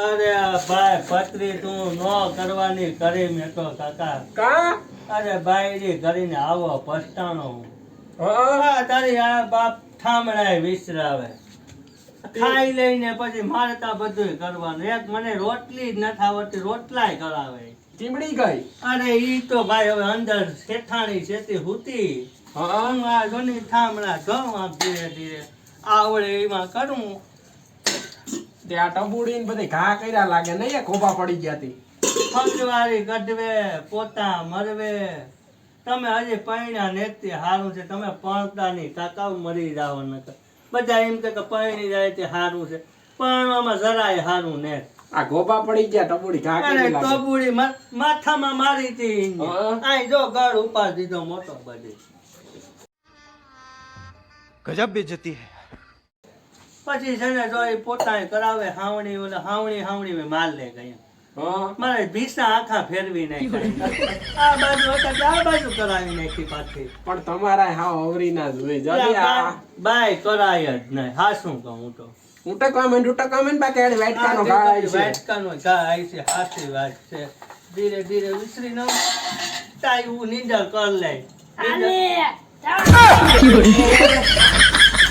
અરે ભાઈ પત્રી તું ન કરવાની કરી મેં તો કાકા. કા? અરે બાયડી કરીને આવો પસ્તાણો હા. તારી આ બાપ ઠામડાએ વિસરાવે. ખાઈ લઈને પછી મારતા બધું કરવાનું. એક મને રોટલી જ નથી આવડતી રોટલાય કરાવે ચીમડી ગઈ. અરે ઈ તો ભાઈ હવે અંદર શેઠાણી શેતી હુતી. હું આ જોની ઠામડા ઘઉં આમ ધીરે ધીરે આવડે એમાં કરું. તે આ ટબુડીને બધી ઘા કર્યા લાગે નહીં ખોબા પડી ગયા તી. પગવારી ગઢવે પોતા મરવે. તમે હજી પૈણા નેતી હારું છે તમે પણતા નહીં કાકાઓ મરી જાવ નકર. બધા એમ કે પૈણી જાય તે હારું છે પણવામાં જરાય હારું ને. આ ગોબા પડી ગયા ટબુડી ઘા કરી લાગે. ટબુડી માથામાં મારી હતી આઈ જો ગળ ઉપાડી દીધો મોટો બધી. ગજબ બેજતી હે. પછી છે ને જો એ પોતાએ કરાવે હાવણી ઓલે હાવણી હાવણી મેં માર લે ગયા. મારે ભીસા આખા ફેરવી નાખી આ બાજુ હતા આ બાજુ કરાવી નાખી પાછી. પણ તમારા હા અવરી ના જોઈ જલ્દી બાય કરાય જ નહીં. હા શું કહું તો? ઉટા કમેન્ટ ઉટા કમેન્ટ બાકી આડી વાઈટ કાનો ગાય છે. વાટકાનો ઘા ગાય છે. હાચી વાત છે. ધીરે ધીરે ઉસરી ન તાઈ હું નીંદર કર લે.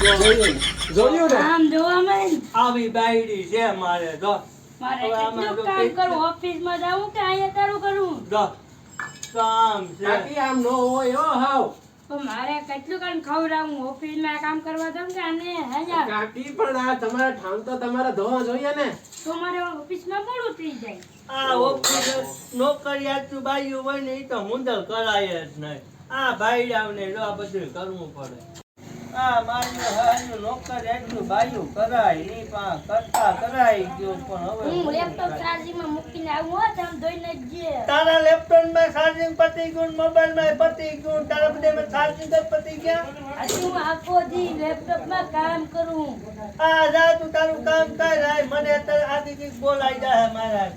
જોયું જોયું ને? આમ જોવા મળે આવી બાયડી છે મારે જો. મારે કેટલું કામ કરું ઓફિસમાં જાવું કે અહીંયા તારું કરું? જો. કામ છે. કાકી આમ નો હોય હો હાવ. તો મારે કેટલું કામ ખવડાવું? ઓફિસમાં કામ કરવા દઉં કે આને અહીંયા? કાકી પણ આ તમારા ઠામ તો તમારે ધોવા જોઈએ ને. તો મારે ઓફિસમાં મોડું થઈ જાય. આ ઓફિસ નોકરિયાત બાયું હોય ને એ તો મુંદર કરાય જ નહીં. આ ભાઈડાઓને જો આ બધું કરવું પડે. આ મારું હારું નોકર એટલું બાયું કરાય નહીં પા કરતા કરાય ગયું પણ હવે હું લેપટોપ થાય? ચાર્જિંગમાં મૂકીને આવું હોત આમ ધોઈને જે તારા લેપટોપમાં ચાર્જિંગ પતી ગયું મોબાઈલમાં પતી ગયું તારા બધે માં ચાર્જિંગ જ પતી ગયા? હજી હું આખો દી લેપટોપમાં કામ કરું? આ જા તું તારું કામ કર આય મને અત્યારે આથી કંઈક બોલાઈ જાય મારા.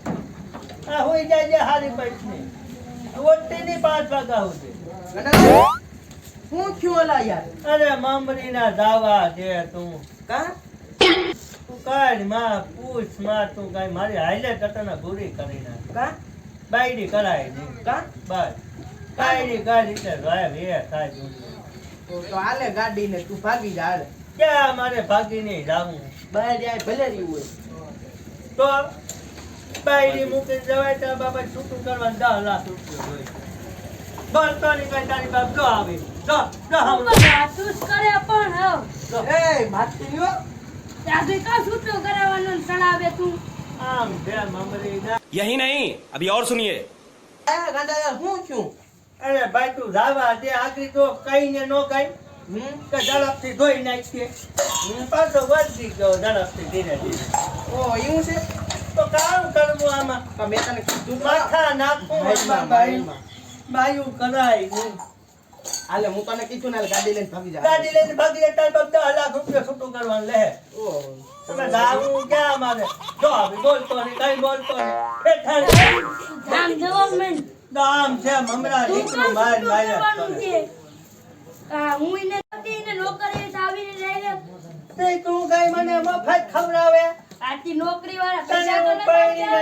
આ હોઈ જાય છે હારી પૈસની. ઓટી ની પાંચ વાગા સુધી. થયું ઓલા યાર અરે મામરી ના દાવા છે તું. કા? તું કાઢમાં પૂછમાં તું કઈ મારી હાઈલે કટના પૂરી કરી નાખ. કા? બાયડી કરાય દે કા? બસ બાયડી કાઢી રીતે ભાઈ વે થાય તું તો તો હાલે ગાડી ને તું ભાગી જા હાલે. ક્યાં મારે ભાગી નહીં જાવું બહાર જાય ભલે રહ્યું હોય. તો બાયડી મૂકી જવાય તો બાબા છૂટું કરવાનું દસ લાખ રૂપિયા હોય. બસની કઈ તારી બાપ જો આવી. જા જા હા. વાતું કરે પણ એ માતી લ્યો ત્યાં કા સૂતો કરાવવાનો સણાવે તું? આમ બે મમરી ના. યહી નહીં અભી ઓર સુનિએ એ હું છું? અરે ભાઈ તું જાવા દે આગળ તો કઈ ને નો કઈ. હમ? કે ઝડપથી ધોઈ નાખીએ. હું પાછો વધી ગયો ઝડપથી ધીરે ધીરે. ઓ એવું છે? તો કામ કરવું આમાં? મેં તને કીધું માથા નાખું બાયું કરાય હાલે હું તને કીધું ને ગાડી લઈને ભાગી જા. ગાડી લઈને ભાગી જતા બધા લાખ રૂપિયા છૂટું કરવાનું લે. ઓ. તમે જાવું ક્યાં મારે? જો આવી બોલતો નહીં કઈ બોલતો નહીં. હેઠળ આમ જોવા મળે છે મમરા દીકરો માર માર આ હું એને હતી ને નોકરી આવીને લઈને તે તું કઈ મને મફત ખવડાવે? આથી નોકરી વાળા પૈસા તો.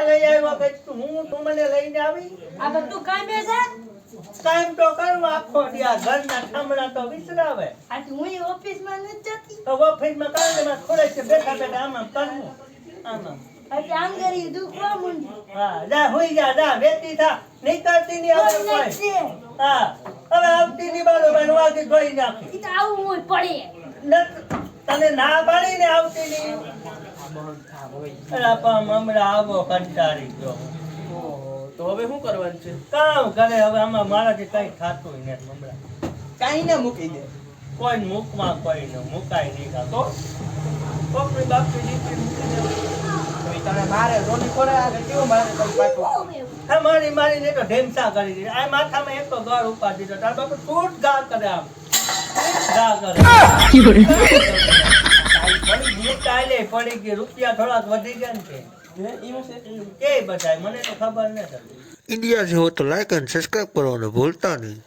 લઈ આવ્યો કે તું- હું તું મને લઈને આવી? આ બધું કામે છે? કામ તો કરું આખો દી આ ઘરના ઠામણા તો વિસરાવે. આજ હું ઓફિસમાં નથી જતી? તો ઓફિસમાં કાંડમાં ખોલે છે બેઠા બેઠા આમાં કરવું. આમાં. આથી આમ કરી દુખવા માંડી હા જા હુઈ જા જા બેટી થા. નીકળતી ની હવે કોઈ કોઈ હા હવે આવતી ની બાજુ બેન ધોઈ નાખી. ઈ તો આવું હોય પડે. તને ના પાડીને આવતી ની અરે પણ હમણાં આવો કંટાળી ગયો. તો હવે શું કરવાનું છે? કામ કરે હવે આમાં મારાથી કઈ થતું નહીં હમણાં. કઈ ને મૂકી દે. કોઈ મૂકવા કોઈ ન મુકાય નહીં તો. કોકની બાપની દીકરી મૂકી દે. તો મારે રોની ખોરે આ કેવું મારે પાછું? મારી મારીને તો ઢેમસા કરી દીધી. આ માથામાં એક તો ગળ ઉપાડી દીધો. તાર બાપુ છૂટ ગા કરે આમ. ગા કરે. પડી ગઈ. રૂપિયા થોડાક વધી ગયા ને ઇન્ડિયા જેવો તો લાઈક અને સબસ્ક્રાઈબ કરવાનું ભૂલતા નહીં.